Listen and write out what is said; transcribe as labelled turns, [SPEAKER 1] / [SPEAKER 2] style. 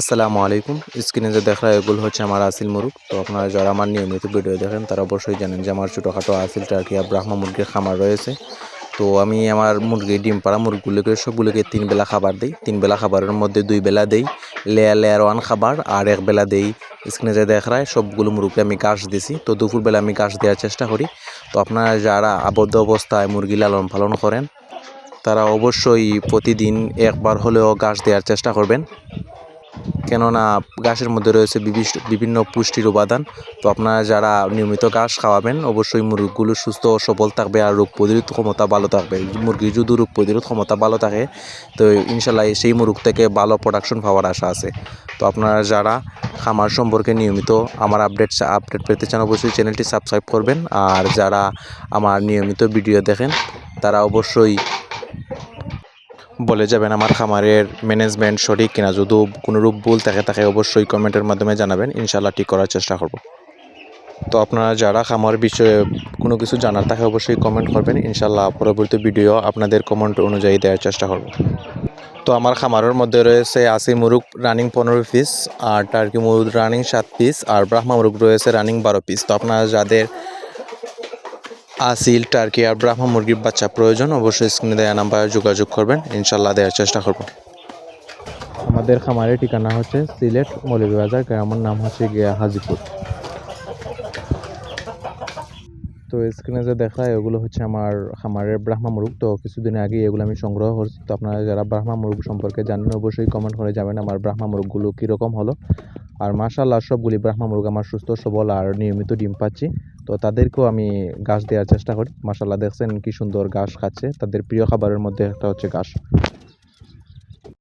[SPEAKER 1] আসসালামু আলাইকুম। স্ক্রিনে যে দেখা এগুলো হচ্ছে আমার আসিল মুরগ তো আপনারা যারা আমার নিয়মিত ভিডিও দেখেন, তারা অবশ্যই জানেন যে আমার ছোটোখাটো আসিল টার্কি আর ব্রাহ্মা মুরগির খামার রয়েছে। তো আমি আমার মুরগি ডিম পাড়া মুরগিগুলোকে সবগুলোকে তিন বেলা খাবার দিই। তিন বেলা খাবারের মধ্যে দুই বেলা দেই। লেয়ার লেয়ার ওয়ান খাবার আর এক বেলা দেই। স্ক্রিনে যে দেখায় সবগুলো মুরগি আমি ঘাস দিছি। তো দুপুরবেলা আমি ঘাস দেওয়ার চেষ্টা করি। তো আপনারা যারা আবদ্ধ অবস্থায় মুরগি লালন পালন করেন, তারা অবশ্যই প্রতিদিন একবার হলেও ঘাস দেওয়ার চেষ্টা করবেন। কেননা ঘাসের মধ্যে রয়েছে বিভিন্ন পুষ্টির উপাদান। তো আপনারা যারা নিয়মিত ঘাস খাওয়াবেন, অবশ্যই মুরগিগুলো সুস্থ ও সবল থাকবে আর রোগ প্রতিরোধ ক্ষমতা ভালো থাকবে। মুরগির যদি রোগ প্রতিরোধ ক্ষমতা ভালো থাকে, তো ইনশাল্লাহ সেই মুরগ থেকে ভালো প্রোডাকশন পাওয়ার আশা আছে। তো আপনারা যারা খামার সম্পর্কে নিয়মিত আমার আপডেট আপডেট পেতে চান, অবশ্যই চ্যানেলটি সাবস্ক্রাইব করবেন। আর যারা আমার নিয়মিত ভিডিও দেখেন, তারা অবশ্যই বলে যাবেন আমার খামারের ম্যানেজমেন্ট সঠিক কিনা। যদি কোনো রূপ ভুল থাকে, তাকে অবশ্যই কমেন্টের মাধ্যমে জানাবেন। ইনশাল্লাহ ঠিক করার চেষ্টা করব। তো আপনারা যারা খামার বিষয়ে কোনো কিছু জানার, তাকে অবশ্যই কমেন্ট করবেন। ইনশাল্লাহ পরবর্তী ভিডিও আপনাদের কমেন্ট অনুযায়ী দেওয়ার চেষ্টা করব। তো আমার খামারের মধ্যে রয়েছে আশি মুরুগ রানিং পনেরো পিস আর টার্কি মুরুগ রানিং সাত পিস আর ব্রাহ্মা মুরুগ রয়েছে রানিং বারো পিস তো আপনারা যাদের আসিল, টার্কি আর ব্রাহ্মা মুরগির বাচ্চা প্রয়োজন, অবশ্যই স্ক্রিনে দেওয়া নাম্বারে যোগাযোগ করবেন। ইনশাল্লাহ দেওয়ার চেষ্টা করব। আমাদের খামারের ঠিকানা হচ্ছে সিলেট মৌলভীবাজার, গ্রামের নাম হচ্ছে গিয়া হাজিপুর। তো স্ক্রিনে যে দেখায় এগুলো হচ্ছে আমার খামারের ব্রাহ্মা মুরগ। তো কিছুদিন আগে এগুলো আমি সংগ্রহ করছি। তো আপনারা যারা ব্রাহ্মা মুরগ সম্পর্কে জানেন, অবশ্যই কমেন্ট করে যাবেন আমার ব্রাহ্মা মুরগগুলো কীরকম হলো। আর মাশাল্লাহ সবগুলি ব্রাহ্মা মুরগ আমার সুস্থ, সবল আর নিয়মিত ডিম পাচ্ছি। তো তাদেরকেও আমি ঘাস দেওয়ার চেষ্টা করি। মাশাল্লাহ দেখছেন কি সুন্দর ঘাস খাচ্ছে। তাদের প্রিয় খাবারের মধ্যে একটা হচ্ছে ঘাস।